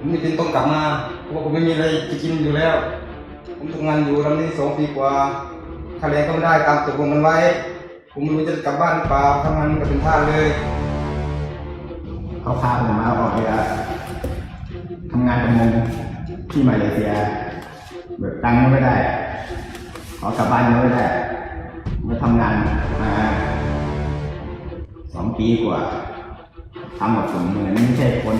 ผมจำเป็นต้องกลับมาเพราะว่าผมไม่มีอะไรจะกินอยู่แล้ว ผมทำงานอยู่ลำนี้สองปีกว่าค่าแรงก็ไม่ได้ตามตกลงกันไว้ ผมไม่รู้จะกลับบ้านหรือเปล่าทำงานกับเป็นท่าเลย เขาพาผมมาออกเรือทำงานประมงที่มาเลเซียแบบตังค์ไม่ได้ ขอกลับบ้านไม่ได้มาทำงานมาสองปีกว่าทำกับผมเหมือนไม่ใช่คน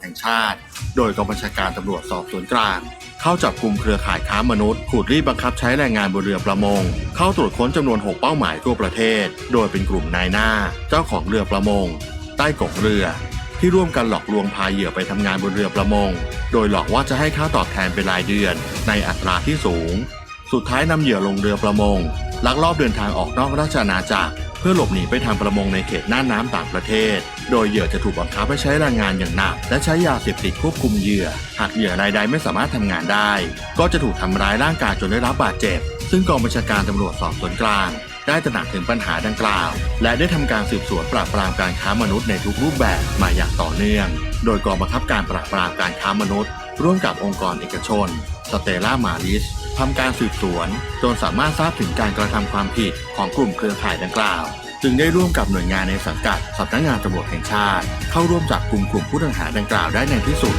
จแห่งชาติ โดยกองบัญชาการตำรวจสอบสวนกลาง เข้าจับกลุ่มเครือข่ายค้ามนุษย์ขูดรีดบังคับใช้แรงงานบนเรือประมง เข้าตรวจค้นจำนวน 6 เป้าหมายทั่วประเทศ โดยเป็นกลุ่มนายหน้า เจ้าของเรือประมง ใต้กกเรือ ที่ร่วมกันหลอกลวงพาเหยื่อไปทำงานบนเรือประมง โดยหลอกว่าจะให้ค่าตอบแทนเป็นรายเดือน ในอัตราที่สูง สุดท้ายนำเหยื่อลงเรือประมงลักลอบเดินทางออกนอกราชอาณาจักรเพื่อหลบหนีไปทำประมงในเขตน่านน้ำต่างประเทศ โดยเหยื่อจะถูกบังคับให้ใช้แรงงานอย่างหนัก และใช้ยาเสพติดควบคุมเหยื่อ หากเหยื่อรายใดไม่สามารถทำงานได้ ก็จะถูกทำร้ายร่างกายจนได้รับบาดเจ็บ ซึ่งกองบัญชาการตำรวจสอบสวนกลาง ได้ตระหนักถึงปัญหาดังกล่าว และได้ทำการสืบสวนปราบปรามการค้ามนุษย์ในทุกรูปแบบมาอย่างต่อเนื่อง โดยกองบังคับการปราบปรามการค้ามนุษย์ ร่วมกับองค์กรเอกชนสเตล่ามาริสทำการสืบสวน จนสามารถทราบถึงการกระทำความผิดของกลุ่มเครือข่ายดังกล่าว จึงได้ร่วมกับหน่วยงานในสังกัดสำนักงานตำรวจแห่งชาติ เข้าร่วมจับกลุ่มกลุ่มผู้ต้องหาดังกล่าวได้ในที่สุด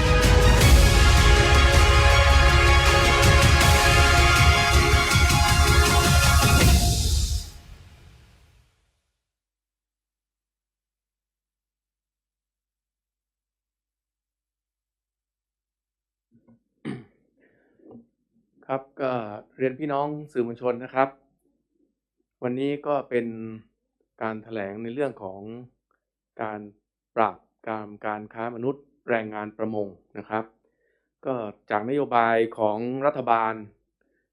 ครับก็เรียนพี่น้องสื่อมวลชนนะครับ วันนี้ก็เป็น การแถลงในเรื่องของการปราบการการค้ามนุษย์แรงงานประมงนะครับ ก็จากนโยบายของรัฐบาล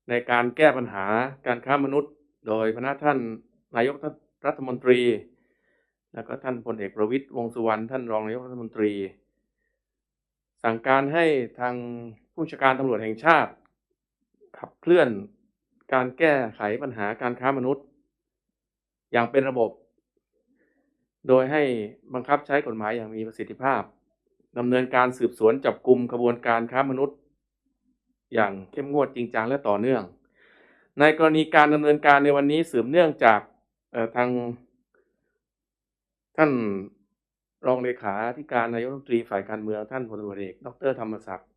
ในการแก้ปัญหาการค้ามนุษย์ โดยพนักท่านนายกรัฐมนตรี แล้วก็ท่านพลเอกประวิตยวงสุวรรณท่านรองนายกรัฐมนตรี สั่งการให้ทางผู้ชาการตำรวจแห่งชาติ ขับเคลื่อนการแก้ไขปัญหาการค้ามนุษย์ อย่างเป็นระบบ โดยให้บังคับใช้กฎหมายอย่างมีประสิทธิภาพดำเนินการสืบสวนจับกลุ่มขบวนการค้ามนุษย์ อย่างเข้มงวดจริงจังและต่อเนื่อง ในกรณีการดำเนินการในวันนี้สืบเนื่องจากทางท่านรองเลขาธิการนายกรัฐมนตรีฝ่ายการเมืองท่านพลตำรวจเอกดรธรรมศักดิ์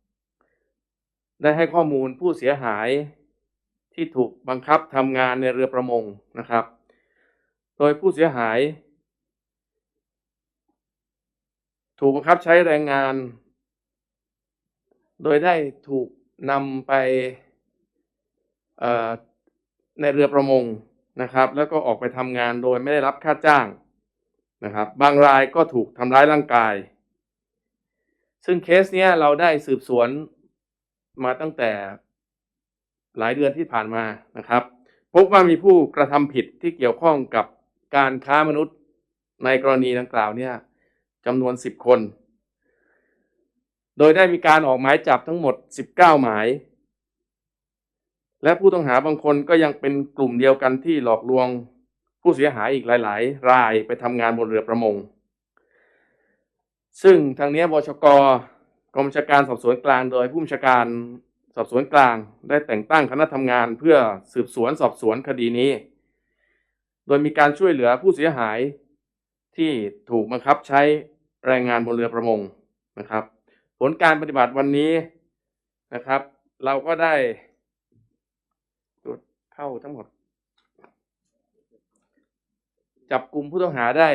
ได้ให้ข้อมูลผู้เสียหายที่ถูกบังคับทำงานในเรือประมงนะครับ ดยผู้เสียหาย ถูกบังคับใช้แรงงาน โดยได้ถูกนำไปในเรือประมงนะครับ แล้วก็ออกไปทำงานโดยไม่ได้รับค่าจ้างนะครับ บางรายก็ถูกทำร้ายร่างกาย ซึ่งเคสเนี้ยเราได้สืบสวนมาตั้งแต่หลายเดือนที่ผ่านมานะครับ พบว่ามีผู้กระทำผิดที่เกี่ยวข้องกับ การค้ามนุษย์ในกรณีดังกล่าวเนี่ยจำนวน 10 คน โดยได้มีการออกหมายจับทั้งหมด 19 หมาย และผู้ต้องหาบางคนก็ยังเป็นกลุ่มเดียวกันที่หลอกลวงผู้เสียหายอีกหลาย ๆ รายไปทำงานบนเรือประมง ซึ่งทางเนี้ยบชกกองบัญชาการสอบสวนกลางโดยผู้บัญชาการสอบสวนกลางได้แต่งตั้งคณะทำงานเพื่อสืบสวนสอบสวนคดีนี้ โดยมีการช่วยเหลือผู้เสียหายที่ถูกบังคับใช้แรงงานบนเรือประมงนะครับ ผลการปฏิบัติวันนี้นะครับ เราก็ได้ตรวจเข้าทั้งหมด จับกลุ่มผู้ต้องหาได้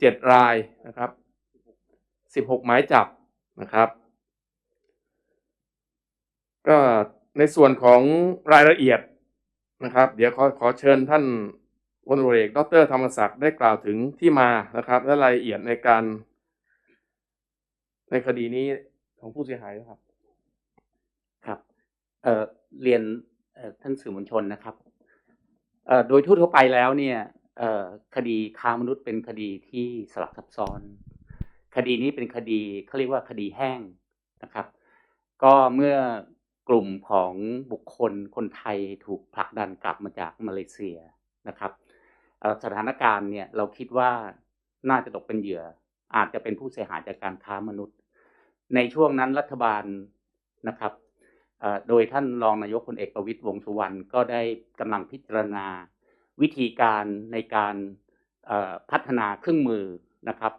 เจ็ดรายนะครับสิบหกหมายจับนะครับ ก็ในส่วนของรายละเอียดนะครับ เดี๋ยวขอขอเชิญท่าน พลตรเอกดรธรรมศักดิ์ได้กล่าวถึงที่มานะครับ และรายละเอียดในการ ในคดีนี้ของผู้เสียหายนะครับครับเออเรียนท่านสื่อมวลชนนะครับเออโดยทั่วไปแล้วเนี่ยคดีค้ามนุษย์เป็นคดีที่สลับซับซ้อน คดีนี้เป็นคดีเขาเรียกว่าคดีแห้งนะครับ ก็เมื่อกลุ่มของบุคคลคนไทยถูกผลักดันกลับมาจากมาเลเซียนะครับ สถานการณ์เนี่ยเราคิดว่าน่าจะตกเป็นเหยื่อ อาจจะเป็นผู้เสียหายจากการค้ามนุษย์ ในช่วงนั้นรัฐบาลนะครับโดยท่านรองนายกพลเอกประวิตรวงษ์สุวรรณก็ได้กำลังพิจารณาวิธีการในการพัฒนาเครื่องมือนะครับ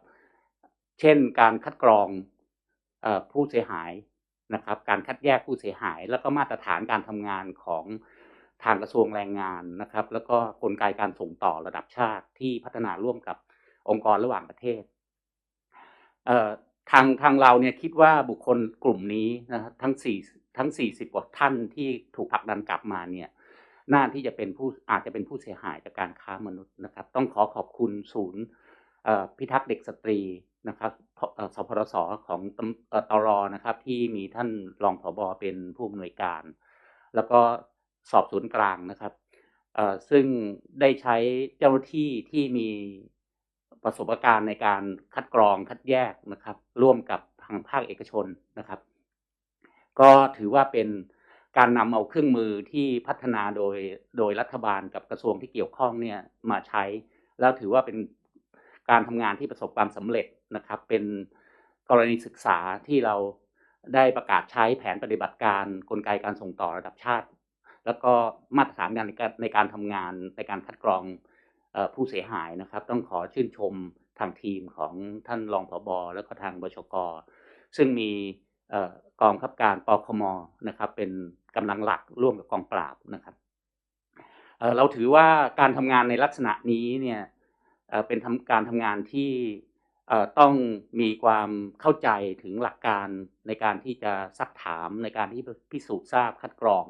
เช่นการคัดกรองอผู้เสียหายนะครับ การคัดแยกผู้เสียหาย แล้วก็มาตรฐานการทำงานของ ทางกระทรวงแรงงานนะครับ แล้วก็กลไกการส่งต่อระดับชาติที่พัฒนาร่วมกับองค์กรระหว่างประเทศเทางทางเราเนี่ยคิดว่าบุคคลกลุ่มนี้นะครับทั้งสี่ทั้งสี่สิบกว่าท่านที่ถูกผลักดันกลับมาเนี่ยน่าที่จะเป็นผู้อาจจะเป็นผู้เสียหายจากการค้ามนุษย์นะครับ ต้องขอขอบคุณศูนย์พิทักษ์เด็กสตรีนะครับสพรสของตตรนะครับที่มีท่านรองผบเป็นผู้อำนวยการ แล้วก็ สอบสวนกลางนะครับซึ่งได้ใช้เจ้าหน้าที่ที่มีประสบการณ์ในการคัดกรองคัดแยกนะครับ ร่วมกับทางภาคเอกชนนะครับ ก็ถือว่าเป็นการนำเอาเครื่องมือที่พัฒนาโดยโดยรัฐบาลกับกระทรวงที่เกี่ยวข้องเนี่ยมาใช้ แล้วถือว่าเป็นการทำงานที่ประสบความสำเร็จนะครับ เป็นกรณีศึกษาที่เราได้ประกาศใช้แผนปฏิบัติการกลไกการส่งต่อระดับชาติ แล้วก็มาตรฐานในการในการทำงานในการคัดกรองผู้เสียหายนะครับ ต้องขอชื่นชมทางทีมของท่านรองผบแล้วก็ทางบชก ซึ่งมีเอ่อกองบังคับการปคมนะครับ เป็นกำลังหลักร่วมกับกองปราบนะครับเเราถือว่าการทำงานในลักษณะนี้เนี่ยเเป็นการทำงานที่ต้องมีความเข้าใจถึงหลักการในการที่จะซักถามในการที่พิสูจน์ทราบคัดกรอง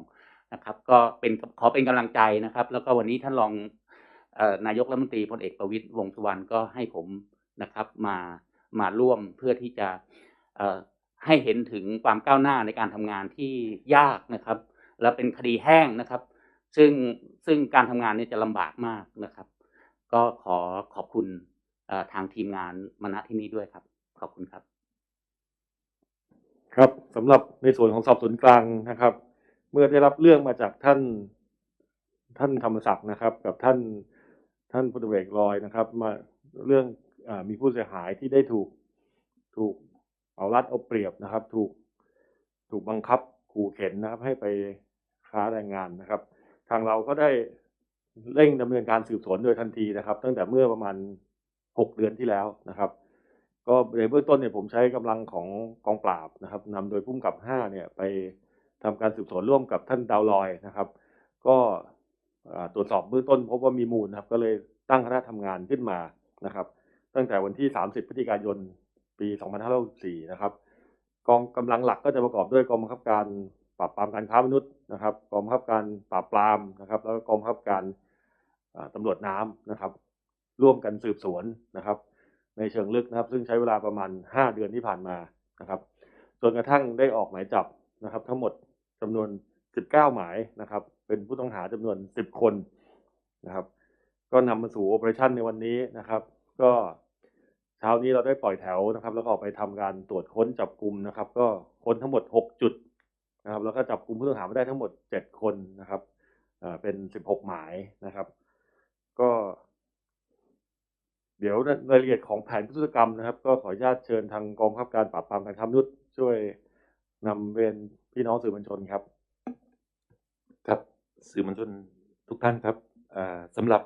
นะครับ ก็เป็นขอเป็นกำลังใจนะครับ แล้วก็วันนี้ท่านรองอนายกรัฐมนตรีพลเอกประวิตรวงษ์สุวรรณก็ให้ผมนะครับ มามาร่วมเพื่อที่จะให้เห็นถึงความก้าวหน้าในการทำงานที่ยากนะครับ และเป็นคดีแห้งนะครับ ซึ่งซึ่งการทำงานเนี่ยจะลำบากมากนะครับ ก็ขอขอบคุณทางทีมงานมาณที่นี้ด้วยครับ ขอบคุณครับ ครับสำหรับในส่วนของสอบสวนกลางนะครับ เมื่อได้รับเรื่องมาจากท่านท่านธรรมศักดิ์นะครับ กับท่านท่านพลตำรวจเอกลอยนะครับ มาเรื่องอมีผู้เสียหายที่ได้ถูกถูกเอารัดเอาเปรียบนะครับ ถูกถูกบังคับขู่เข็นนะครับ ให้ไปค้าแรงงานนะครับ ทางเราก็ได้เร่งดำเนินการสืบสวนโดยทันทีนะครับ ตั้งแต่เมื่อประมาณหกเดือนที่แล้วนะครับ ก็ในเบื้องต้นเนี่ยผมใช้กำลังของกองปราบนะครับนำโดยผู้กำกับห้าเนี่ยไป ทำการสืบสวนร่วมกับท่านดาวลอยนะครับ ก็ตรวจสอบเบื้องต้นพบว่ามีมูลนะครับ ก็เลยตั้งคณะทำงานขึ้นมานะครับ ตั้งแต่วันที่ 30 พฤศจิกายน ปี 2564นะครับ กองกำลังหลักก็จะประกอบด้วยกองบังคับการปราบปรามการค้ามนุษย์นะครับ กองบังคับการปราบปรามนะครับ แล้วก็กองบังคับการอ่าตำรวจน้ำนะครับ ร่วมกันสืบสวนนะครับ ในเชิงลึกนะครับ ซึ่งใช้เวลาประมาณ 5 เดือนที่ผ่านมานะครับจนกระทั่งได้ออกหมายจับนะครับ ทั้งหมด จำนวน 19 หมายนะครับ เป็นผู้ต้องหาจำนวน 10 คนนะครับ ก็นำมาสู่โอเปอเรชั่นในวันนี้นะครับ ก็เช้านี้เราได้ปล่อยแถวนะครับ แล้วก็ออกไปทำการตรวจค้นจับกลุ่มนะครับ ก็ค้นทั้งหมด 6 จุดนะครับ แล้วก็จับกลุ่มผู้ต้องหามาได้ทั้งหมด 7 คนนะครับเอ่อเป็น 16 หมายนะครับ ก็ เดี๋ยวรายละเอียดของแผนพิธีกรรมนะครับ ก็ขออนุญาตเชิญทางกองบังคับการปราบปรามการค้ามนุษย์ช่วยนำเรียน พี่น้องสื่อมวลชนครับ ครับสื่อมวลชนทุกท่านครับอ่าสำหรับ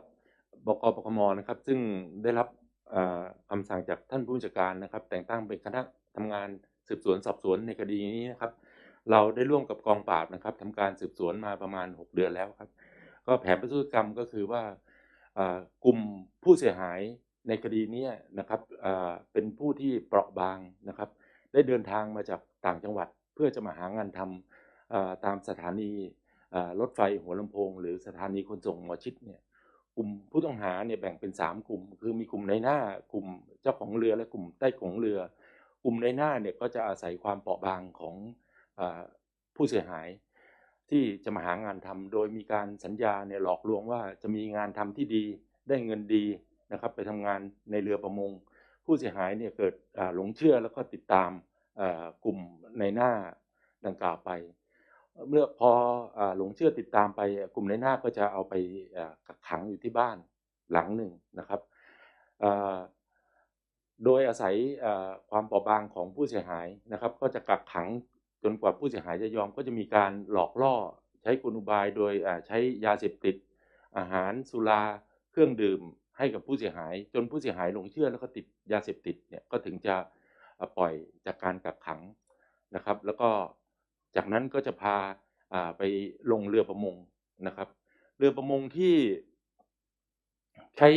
บกปคมนะครับ ซึ่งได้รับอ่าคำสั่งจากท่านผู้บัญชาการนะครับ แต่งตั้งเป็นคณะทำงานสืบสวนสอบสวนในคดีนี้นะครับ เราได้ร่วมกับกองปราบนะครับทำการสืบสวนมาประมาณ 6 เดือนแล้วครับ ก็แผนประทุษกรรมก็คือว่ากลุ่มผู้เสียหายในคดีนี้นะครับเป็นผู้ที่เปราะบางนะครับ ได้เดินทางมาจากต่างจังหวัด เพื่อจะมาหางานทำตามสถานีรถไฟหัวลำโพง หรือสถานีขนส่งหมอชิดเนี่ยกลุ่มผู้ต้องหาเนี่ยแบ่งเป็น 3 กลุ่ม คือมีกลุ่มในหน้ากลุ่มเจ้าของเรือและกลุ่มใต้กงเรือ กลุ่มในหน้าเนี่ยก็จะอาศัยความเปราะบางของอผู้เสียหาย ที่จะมาหางานทำโดยมีการสัญญาเนี่ยหลอกลวงว่าจะมีงานทำที่ดีได้เงินดีนะครับไปทำงานในเรือประมง ผู้เสียหายเนี่ยเกิดหลงเชื่อแล้วก็ติดตาม กลุ่มในหน้าดังกล่าวไป เมื่อพอหลงเชื่อติดตามไปกลุ่มในหน้าก็จะเอาไปกักขังอยู่ที่บ้านหลังหนึ่งนะครับโดยอาศัยความเปราะบางของผู้เสียหายนะครับ ก็จะกักขังจนกว่าผู้เสียหายจะยอมก็จะมีการหลอกล่อใช้กลอุบายโดยใช้ยาเสพติด อาหารสุราเครื่องดื่มให้กับผู้เสียหาย จนผู้เสียหายหลงเชื่อแล้วก็ติดยาเสพติดเนี่ยก็ถึงจะ ปล่อยจากการกักขังนะครับ แล้วก็จากนั้นก็จะพาไปลงเรือประมงนะครับ เรือประมงที่ใช้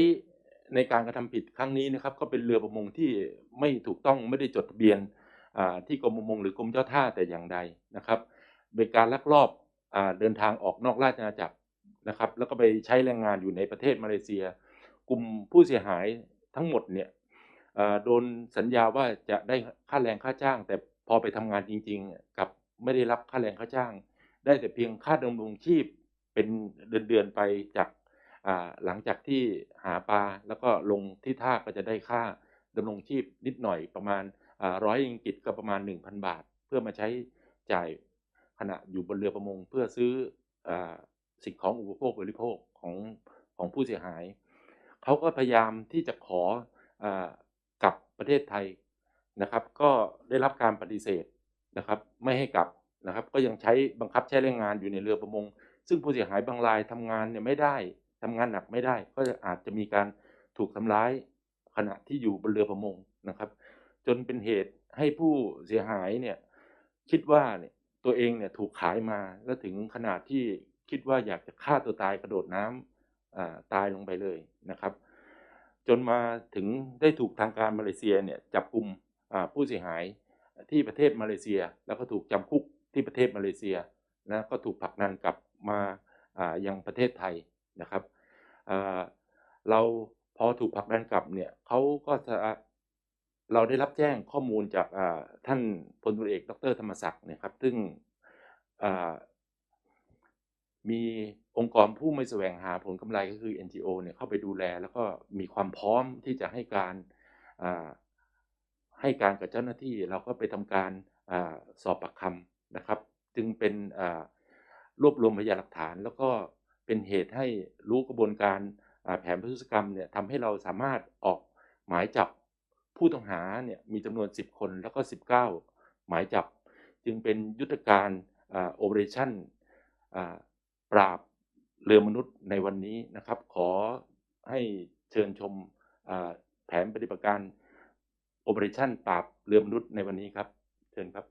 ในการกระทำผิดครั้งนี้นะครับ ก็เป็นเรือประมงที่ไม่ถูกต้องไม่ได้จดทะเบียนที่กรมประมงหรือกรมเจ้าท่าแต่อย่างใดนะครับเป็นการลักลอบอเดินทางออกนอกราชอาณาจักรนะครับ แล้วก็ไปใช้แรงงานอยู่ในประเทศมาเลเซีย กลุ่มผู้เสียหายทั้งหมดเนี่ย โดนสัญญาว่าจะได้ค่าแรงค่าจ้าง แต่พอไปทำงานจริง ๆ กับไม่ได้รับค่าแรงค่าจ้าง ได้แต่เพียงค่าดำรงชีพเป็นเดือนๆไปจากหลังจากที่หาปลาแล้วก็ลงที่ท่าก็จะได้ค่าดำรงชีพนิดหน่อยประมาณร้อยอังกฤษก็ประมาณ 1,000 บาท เพื่อมาใช้จ่ายขณะอยู่บนเรือประมง เพื่อซื้ออสิ่งของอุปโภคบริโภคของของผู้เสียหาย เขาก็พยายามที่จะขออ ประเทศไทยนะครับ ก็ได้รับการปฏิเสธนะครับ ไม่ให้กลับนะครับ ก็ยังใช้บังคับใช้แรงงานอยู่ในเรือประมง ซึ่งผู้เสียหายบางรายทำงานเนี่ยไม่ได้ทำงานหนักไม่ได้ ก็อาจจะมีการถูกทำร้ายขณะที่อยู่บนเรือประมงนะครับ จนเป็นเหตุให้ผู้เสียหายเนี่ยคิดว่าเนี่ยตัวเองเนี่ยถูกขายมาแล้วถึงขนาดที่คิดว่าอยากจะฆ่าตัวตายกระโดดน้ำอ่าตายลงไปเลยนะครับ จนมาถึงได้ถูกทางการมาเลเซียเนี่ยจับกลุ่มผู้เสียหายที่ประเทศมาเลเซีย แล้วก็ถูกจำคุกที่ประเทศมาเลเซียนะก็ถูกผลักดันกลับมาอ่ายังประเทศไทยนะครับเราพอถูกผลักดันกลับเนี่ยเขาก็จะเราได้รับแจ้งข้อมูลจากท่านพลตุเอก ดรธรรมศักดิ์นี่ยครับซึ่งมี องค์กรผู้ไม่แสวงหาผลกำไรก็คือ NGO เนี่ยเข้าไปดูแล แล้วก็มีความพร้อมที่จะให้การให้การกับเจ้าหน้าที่เราก็ไปทำการอสอบปากคำนะครับ จึงเป็นรวบรวมพยานหลักฐาน แล้วก็เป็นเหตุให้รู้กระบวนการแผนพฤติกรรมเนี่ยทำให้เราสามารถออกหมายจับผู้ต้องหาเนี่ยมีจำนวน 10 คนแล้วก็ 19 หมายจับ จึงเป็นยุทธการอ่า operation อ่าปราบ เรือมนุษย์ในวันนี้นะครับ ขอให้เชิญชมแผนปฏิบัติการโอเปอเรชั่นปราบเรือมนุษย์ในวันนี้ครับ เชิญครับ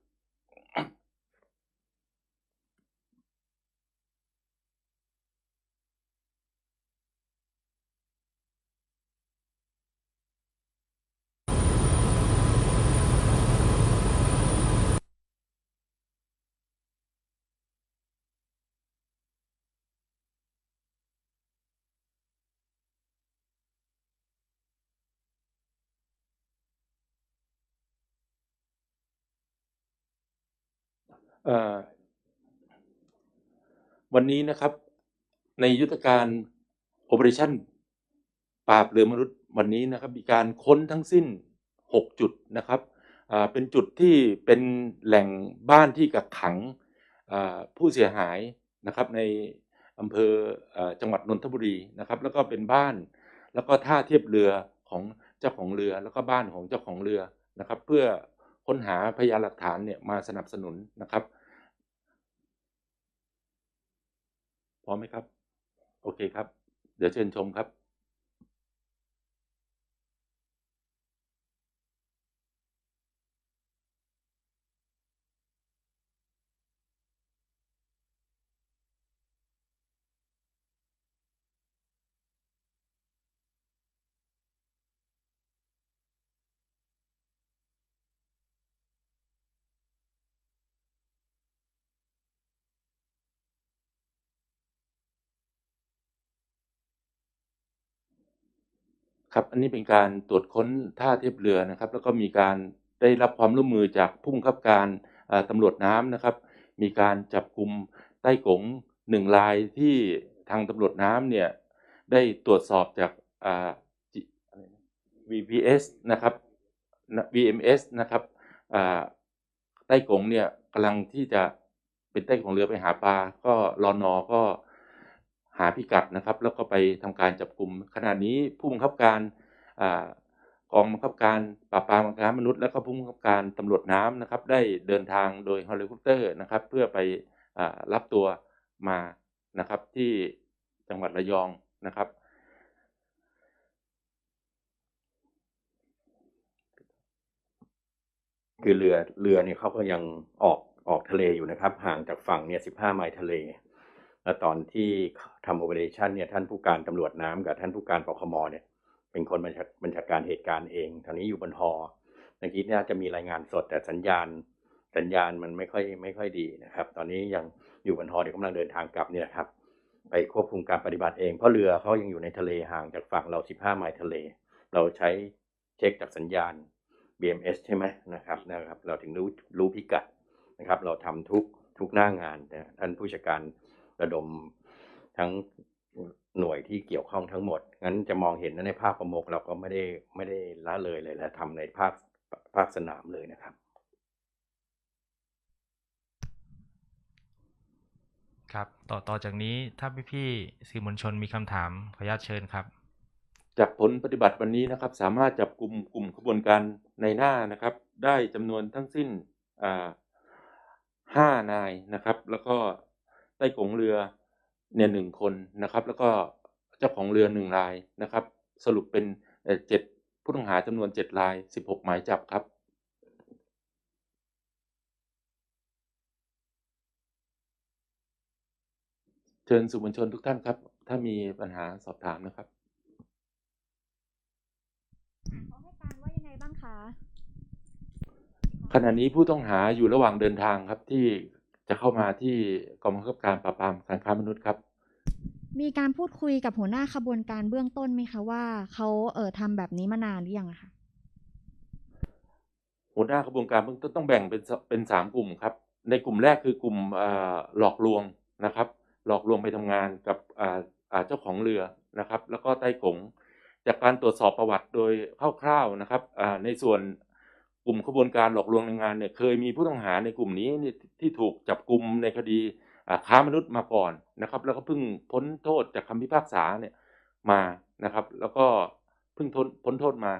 เอ่อ วันนี้นะครับ ในยุทธการ Operation ปราบเรือมนุษย์วันนี้นะครับ มีการค้นทั้งสิ้น 6 จุดนะครับเป็นจุดที่เป็นแหล่งบ้านที่กักขังผู้เสียหายนะครับในอำเภออจังหวัดนนทบุรีนะครับ แล้วก็เป็นบ้าน แล้วก็ท่าเทียบเรือของเจ้าของเรือ แล้วก็บ้านของเจ้าของเรือนะครับ เพื่อค้นหาพยานหลักฐานเนี่ยมาสนับสนุนนะครับ พร้อมไหมครับ โอเคครับ เดี๋ยวเชิญชมครับ ครับอันนี้เป็นการตรวจค้นท่าเทียบเรือนะครับ แล้วก็มีการได้รับความร่วมมือจากผู้บังคับการตำรวจน้ำนะครับ มีการจับกลุ่มใต้กงหนึ่งรายที่ทางตำรวจน้ำเนี่ยได้ตรวจสอบจากอ่าจิอะไรนะ VPS นะครับ VMS นะครับใต้กงเนี่ยกำลังที่จะเป็นใต้กงเรือไปหาปลาก็รอนอก็ หาพิกัดนะครับ แล้วก็ไปทำการจับกลุ่มขณะนี้ผู้บังคับการกองบังคับการปราบปรามการมนุษย์ และก็ผู้บังคับการตำรวจน้ำนะครับ ได้เดินทางโดยเฮลิคอปเตอร์นะครับ เพื่อไปอรับตัวมานะครับที่จังหวัดระยองนะครับคือเรือเรือเนี่ยเขาก็ยังออกออกทะเลอยู่นะครับ ห่างจากฝั่งเนี่ย15ไมล์ทะเล แล้วตอนที่ทำโอเปอเรชันเนี่ยท่านผู้การตำรวจน้ำกับท่านผู้การปคมเนี่ย เป็นคนบัญชาบัญชาการเหตุการณ์เองตอนนี้อยู่บนฮอเมื่อกี้น่าจะมีรายงานสดแต่สัญญาณ สัญญาณมันไม่ค่อยไม่ค่อยดีนะครับ ตอนนี้ยังอยู่บนฮอเดี๋ยวกำลังเดินทางกลับเนี่ยครับ ไปควบคุมการปฏิบัติเองเพราะเรือเขายังอยู่ในทะเลห่างจากฝั่งเรา 15 ไมล์ทะเล เราใช้เช็คจากสัญญาณ BMS ใช่ไหมนะครับนะครับ เราถึงรู้รู้พิกัดนะครับ เราทำทุกทุกหน้างานนะท่านผู้จัดการ ระดมทั้งหน่วยที่เกี่ยวข้องทั้งหมด งั้นจะมองเห็นในภาคประมงเราก็ไม่ได้ไม่ได้ละเลยเลยและทำในภาคภาคสนามเลยนะครับ ครับต่อต่อจากนี้ถ้าพี่ๆสื่อมวลชนมีคำถามขออนุญาตเชิญครับ จากผลปฏิบัติวันนี้นะครับ สามารถจับกลุ่มกลุ่มขบวนการในหน้านะครับ ได้จำนวนทั้งสิ้นอ่าห้านายนะครับ แล้วก็ ใต้กงเรือเนี่ยหนึ่งคนนะครับ แล้วก็เจ้าของเรือหนึ่งรายนะครับ สรุปเป็นเอ่อเจ็ดผู้ต้องหาจำนวนเจ็ดรายสิบหกหมายจับครับเชิญสื่อมวลชนทุกท่านครับ ถ้ามีปัญหาสอบถามนะครับเขาให้การว่ายังไงบ้างคะขณะนี้ผู้ต้องหาอยู่ระหว่างเดินทางครับที่ จะเข้ามาที่กองบังคับการปราบปรามการค้ามนุษย์ครับ มีการพูดคุยกับหัวหน้าขบวนการเบื้องต้นไหมคะว่าเขาเออทำแบบนี้มานานหรือยังอะคะหัวหน้าขบวนการเบื้องต้นต้องแบ่งเป็นสเป็นสามกลุ่มครับ ในกลุ่มแรกคือกลุ่มเอ่อหลอกลวงนะครับ หลอกลวงไปทำงานกับอ่าอ่าเจ้าของเรือนะครับ แล้วก็ใต้กงจากการตรวจสอบประวัติโดยคร่าวๆนะครับอ่าในส่วน กลุ่มขบวนการหลอกลวงแรงงานเนี่ยเคยมีผู้ต้องหาในกลุ่มนี้นี่ที่ถูกจับกลุ่มในคดีอ่าค้ามนุษย์มาก่อนนะครับ แล้วก็เพิ่งพ้นโทษจากคำพิพากษาเนี่ยมานะครับ แล้วก็เพิ่งพ้นโทษมา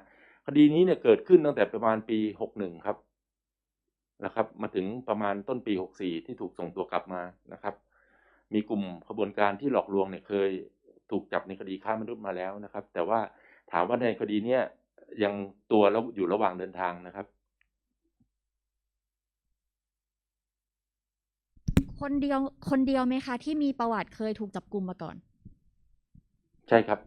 คดีนี้เนี่ยเกิดขึ้นตั้งแต่ประมาณปี61ครับนะครับ มาถึงประมาณต้นปี 64 ที่ถูกส่งตัวกลับมานะครับ มีกลุ่มขบวนการที่หลอกลวงเนี่ยเคยถูกจับในคดีค้ามนุษย์มาแล้วนะครับ แต่ว่าถามว่าในคดีเนี้ยยังตัวแล้วอยู่ระหว่างเดินทางนะครับ คนเดียวคนเดียวไหมคะ ที่มีประวัติเคยถูกจับกลุ่มมาก่อน ใช่ครับ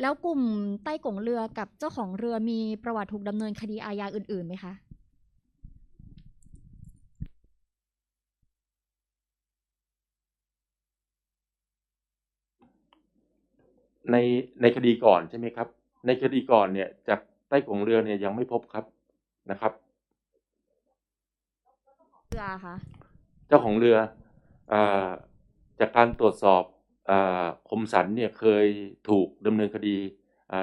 แล้วกลุ่มใต้กงเรือกับเจ้าของเรือมีประวัติถูกดำเนินคดีอาญาอื่นๆไหมคะในในคดีก่อนใช่ไหมครับ ในคดีก่อนเนี่ย จากใต้กงเรือเนี่ยยังไม่พบครับนะครับเรือคะเจ้าของเรืออา จากการตรวจสอบอคมสันเนี่ยเคยถูกดำเนินคดี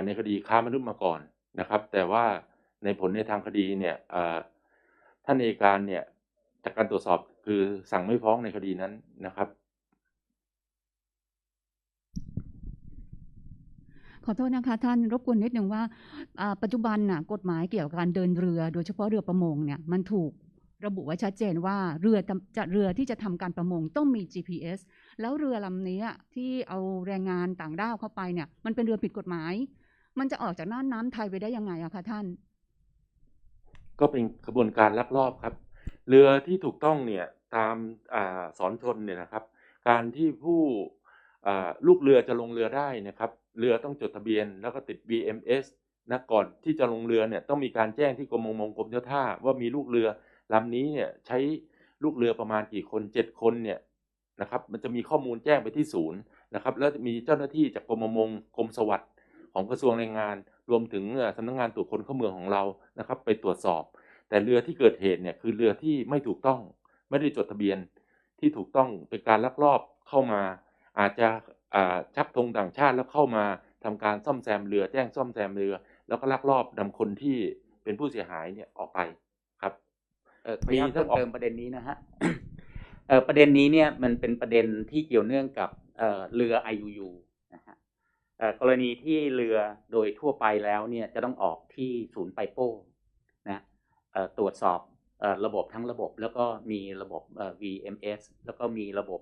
ในคดีค้ามนุษย์มาก่อนนะครับ แต่ว่าในผลในทางคดีเนี่ยท่านเอัยการเนี่ยจากการตรวจสอบคือสั่งไม่ฟ้องในคดีนั้นนะครับ ขอโทษนะคะ ท่านรบกวนนิดหนึ่งว่าอ่าปัจจุบันน่ะกฎหมายเกี่ยวกับการเดินเรือ โดยเฉพาะเรือประมงเนี่ยมันถูก ระบุไว้ชัดเจนว่าเรือจะเรือที่จะทำการประมงต้องมี GPS แล้วเรือลำนี้ที่เอาแรงงานต่างด้าวเข้าไปเนี่ย มันเป็นเรือผิดกฎหมาย มันจะออกจากน่านน้ำไทยไปได้ยังไงอะคะท่าน ก็เป็นกระบวนการลักลอบครับ เรือที่ถูกต้องเนี่ยตามอาสอนชนเนี่ยนะครับ การที่ผู้ลูกเรือจะลงเรือได้นะครับ เรือต้องจดทะเบียนแล้วก็ติด BMS นะก่อนที่จะลงเรือเนี่ยต้องมีการแจ้งที่กรมประมงกรมเจ้าท่าว่ามีลูกเรือ ลำนี้เนี่ยใช้ลูกเรือประมาณกี่คนเจ็ดคนเนี่ยนะครับมันจะมีข้อมูลแจ้งไปที่ศูนย์นะครับแล้วมีเจ้าหน้าที่จากกรมประมงกรมสวัสดิ์ของกระทรวงแรงงาน รวมถึงสำนักงานตรวจคนเข้าเมืองของเรานะครับ ไปตรวจสอบ แต่เรือที่เกิดเหตุเนี่ยคือเรือที่ไม่ถูกต้องไม่ได้จดทะเบียนที่ถูกต้องเป็นการลักลอบเข้ามา อาจจะชักธงต่างชาติแล้วเข้ามาทำการซ่อมแซมเรือแจ้งซ่อมแซมเรือ แล้วก็ลักลอบนำคนที่เป็นผู้เสียหายเนี่ยออกไป ขออนุญาตมีทั้เพิ่งออกมเติมประเด็นนี้นะฮะเอ่อประเด็นนี้เนี่ยมันเป็นประเด็นที่เกี่ยวเนื่องกับเอ่อเรือ IUU นะฮะเอ่อกรณีที่เรือโดยทั่วไปแล้วเนี่ยจะต้องออกที่ศูนย์ไปโป้นะเอ่อตรวจสอบเอ่อระบบทั้งระบบ แล้วก็มีระบบเอ่อ VMS แล้วก็มีระบบ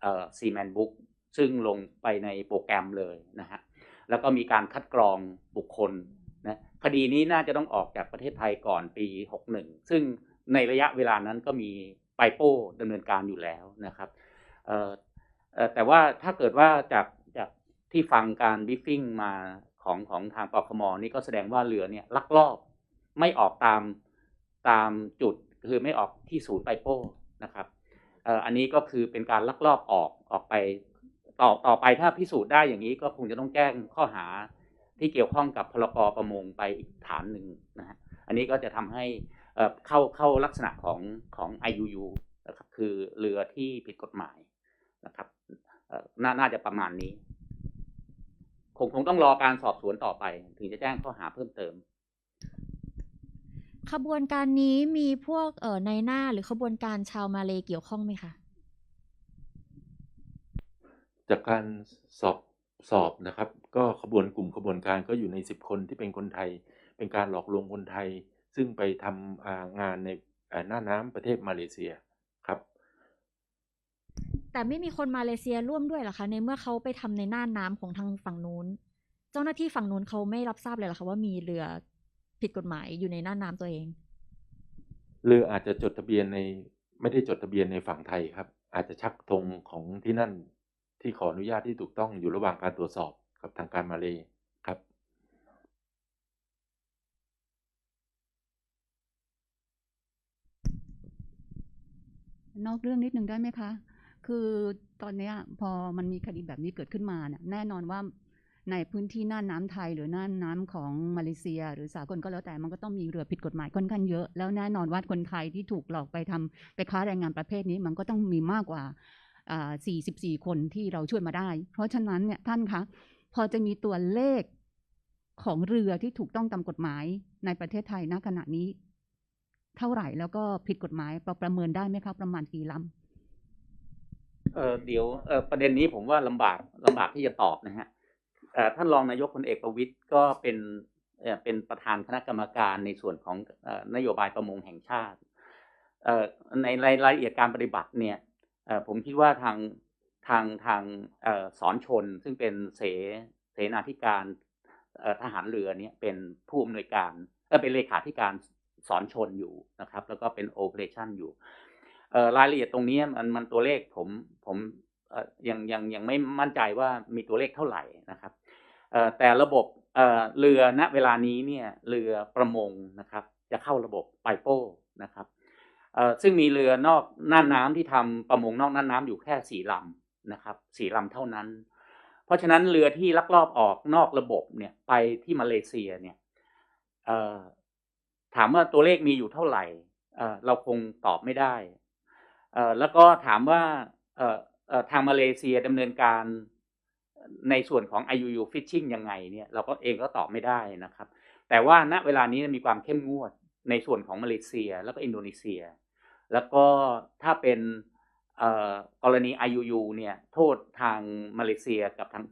เอ่อ Seaman Book ซึ่งลงไปในโปรแกรมเลยนะฮะแล้วก็มีการคัดกรองบุคคลนะคดีนี้น่าจะต้องออกจากประเทศไทยก่อนปี 61 ซึ่ง ในระยะเวลานั้นก็มีไปโป้ดำเนินการอยู่แล้วนะครับแต่ว่าถ้าเกิดว่าจากจากที่ฟังการบิฟฟิ้งมาของของทางปคมนี่ก็แสดงว่าเรือเนี่ยลักลอบไม่ออกตามตามจุดคือไม่ออกที่ศูนย์ไปโป้นะครับอันนี้ก็คือเป็นการลักลอบออกออกไปต่อต่อไปถ้าพิสูจน์ได้อย่างนี้ก็คงจะต้องแจ้งข้อหาที่เกี่ยวข้องกับพรกประมงไปอีกฐานหนึ่งนะฮะอันนี้ก็จะทำให้ เอ่อเข้าเข้าลักษณะของของ IUU นะครับคือเรือที่ผิดกฎหมายนะครับเอ่อนาน่าจะประมาณนี้ คงคงต้องรอการสอบสวนต่อไป ถึงจะแจ้งข้อหาเพิ่มเติม ขบวนการนี้มีพวกเอ่อในหน้าหรือขบวนการชาวมาเลเกี่ยวข้องไหมคะจากการสอบสอบนะครับ ก็ขบวนกลุ่มขบวนการก็อยู่ในสิบคนที่เป็นคนไทย เป็นการหลอกลวงคนไทย ซึ่งไปทำอ่างานในอ่าหน้าน้ำประเทศมาเลเซียครับ แต่ไม่มีคนมาเลเซียร่วมด้วยเหรอคะในเมื่อเขาไปทำในน่านน้ำของทางฝั่งนู้น เจ้าหน้าที่ฝั่งนู้นเขาไม่รับทราบเลยเหรอคะว่ามีเรือผิดกฎหมายอยู่ในน่านน้ำตัวเองเรืออาจจะจดทะเบียนในไม่ได้จดทะเบียนในฝั่งไทยครับ อาจจะชักธงของที่นั่นที่ขออนุญาตที่ถูกต้องอยู่ระหว่างการตรวจสอบกับทางการมาเลค นอกเรื่องนิดนึงได้ไหมคะ คือตอนนี้พอมันมีคดีแบบนี้เกิดขึ้นมาเนี่ยแน่นอนว่าในพื้นที่น่านน้ำไทยหรือน่านน้ำของมาเลเซีย หรือสากลก็แล้วแต่มันก็ต้องมีเรือผิดกฎหมายค่อนข้างเยอะ แล้วแน่นอนว่าคนไทยที่ถูกหลอกไปทำไปค้าแรงงานประเภทนี้มันก็ต้องมีมากกว่า 44 คนที่เราช่วยมาได้ เพราะฉะนั้นเนี่ยท่านคะพอจะมีตัวเลขของเรือที่ถูกต้องตามกฎหมายในประเทศไทยณขณะนี้ เท่าไหร่ แล้วก็ผิดกฎหมายประประเมินได้ไหมคะประมาณกี่ลำเออเดี๋ยวเออประเด็นนี้ผมว่าลำบากลำบากที่จะตอบนะฮะท่านรองนายกพลเอกประวิตยก็เป็นเป็นประธานคณะกรรมการในส่วนของนโยบายประมงแห่งชาติในรายละเอียดการปฏิบัติเนี่ยผมคิดว่าทางทางทางสอนชน ซึ่งเป็นเสเสนาธิการทหารเรือเนี่ยเป็นผู้อำนวยการเป็นเลขาธิการ สอนชนอยู่นะครับ แล้วก็เป็นโอเปอเรชันอยู่รายละเอียดตรงนี้มันมันตัวเลขผมผมยังยังยังไม่มั่นใจว่ามีตัวเลขเท่าไหร่นะครับแต่ระบบเเรือณเวลานี้เนี่ยเรือประมงนะครับ จะเข้าระบบไปโป้นะครับซึ่งมีเรือนอกน่านน้ำที่ทำประมงนอกน่านน้ำอยู่แค่สี่ลำนะครับสี่ลำเท่านั้น เพราะฉะนั้นเรือที่ลักลอบออกนอกระบบเนี่ยไปที่มาเลเซียเนี่ย ถามว่าตัวเลขมีอยู่เท่าไหร่เออเราคงตอบไม่ได้เออแล้วก็ถามว่าเออเออทางมาเลเซียดำเนินการในส่วนของ IUU Fishing ยังไงเนี่ยเราก็เองก็ตอบไม่ได้นะครับ แต่ว่าณเวลานี้มีความเข้มงวดในส่วนของมาเลเซีย แล้วก็อินโดนีเซีย แล้วก็ถ้าเป็นกรณี IUU เนี่ยโทษทางมาเลเซียกับทาง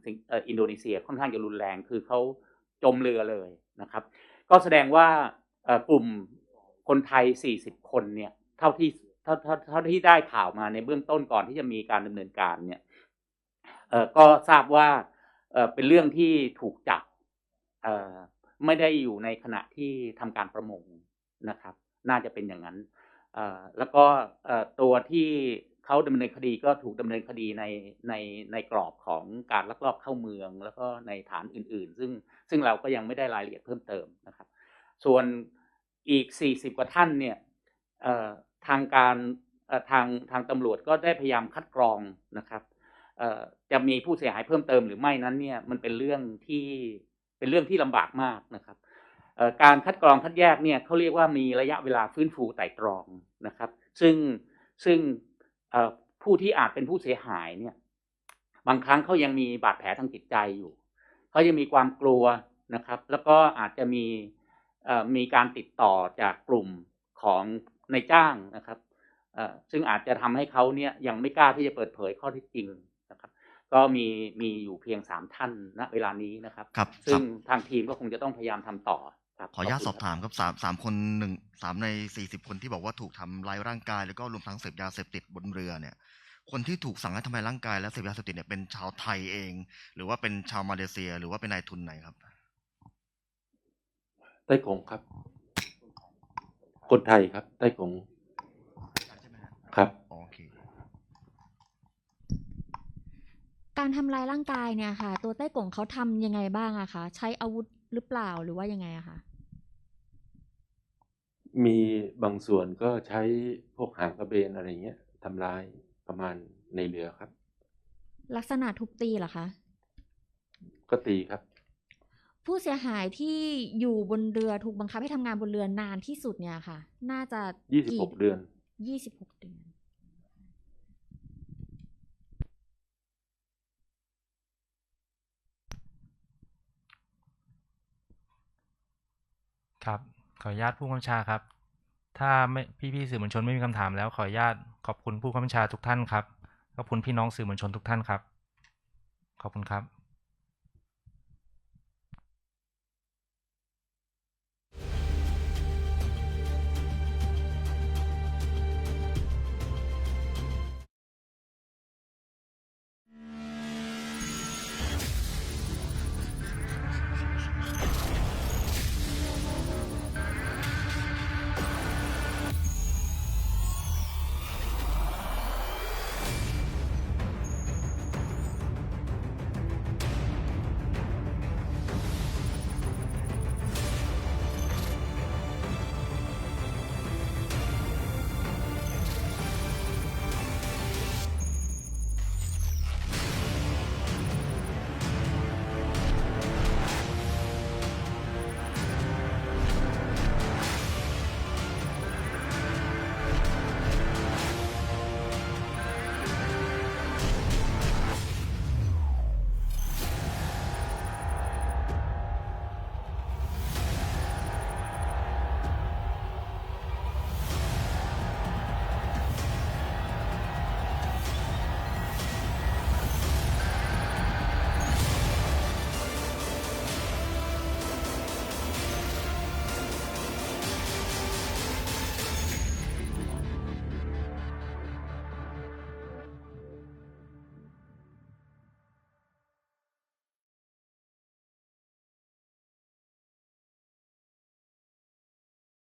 อินโดนีเซียค่อนข้างจะรุนแรง คือเขาจมเรือเลยนะครับ ก็แสดงว่า กลุ่มคนไทย 40 คนเนี่ย เท่าที่เท่าเท่าเท่าที่ได้ข่าวมาในเบื้องต้นก่อนที่จะมีการดำเนินการเนี่ยก็ทราบว่าเป็นเรื่องที่ถูกจับไม่ได้อยู่ในขณะที่ทำการประมงนะครับ น่าจะเป็นอย่างนั้นแล้วก็ตัวที่เขาดำเนินคดีก็ถูกดำเนินคดีในในในกรอบของการลักลอบเข้าเมือง แล้วก็ในฐานอื่น ๆ ซึ่งซึ่งเราก็ยังไม่ได้รายละเอียดเพิ่มเติมนะครับ ส่วนอีก 40 กว่าท่านเนี่ยทางการทางทางตำรวจก็ได้พยายามคัดกรองนะครับจะมีผู้เสียหายเพิ่มเติมหรือไม่นั้นเนี่ยมันเป็นเรื่องที่เป็นเรื่องที่ลำบากมากนะครับการคัดกรองคัดแยกเนี่ยเขาเรียกว่ามีระยะเวลาฟื้นฟูไต่ตรองนะครับ ซึ่งซึ่งผู้ที่อาจเป็นผู้เสียหายเนี่ยบางครั้งเขายังมีบาดแผลทางจิตใจอยู่เขายังมีความกลัวนะครับ แล้วก็อาจจะมี มีการติดต่อจากกลุ่มของในายจ้างนะครับเอ่อซึ่งอาจจะทำให้เขาเนี่ยยังไม่กล้าที่จะเปิดเผยข้อเท็จจริงนะครับ ก็มีมีอยู่เพียงสามท่านณเวลานี้นะครับครับซึ่งครับทางทีมก็คงจะต้องพยายามทำต่อครับขออนุญาตบสคุอณบถามครับสามสามคนหนึ่งสามในสี่สิบคนที่บอกว่าถูกทำร้ายร่างกาย แล้วก็รวมทั้งเสพยาเสพติดบนเรือเนี่ยคนที่ถูกสั่งให้ทำลายร่างกายและเสพยาเสพติดเนี่ยเป็นชาวไทยเอง หรือว่าเป็นชาวมาเลเซีย หรือว่าเป็นนายทุนไหนครับ ไต้กงครับ คนไทยครับไต้กงครับโอเคการทำลายร่างกายเนี่ยค่ะ ตัวไต้กงเขาทำยังไงบ้างอะคะใช้อาวุธหรือเปล่าหรือว่ายังไงอะคะมีบางส่วนก็ใช้พวกหางกระเบนอะไรเงี้ยทำร้ายประมาณในเรือครับ ลักษณะทุบตีเหรอคะ ก็ตีครับ ผู้เสียหายที่อยู่บนเรือถูกบังคับให้ทำงานบนเรือนานที่สุดเนี่ยค่ะ น่าจะยี่สิบหกเดือนยี่สิบหกเดือนครับ ขออนุญาตผู้กำกับชาครับ ถ้าไม่พี่ๆสื่อมวลชนไม่มีคำถามแล้วขออนุญาตขอบคุณผู้กำกับชาทุกท่านครับขอบคุณพี่น้องสื่อมวลชนทุกท่านครับ ขอบคุณครับ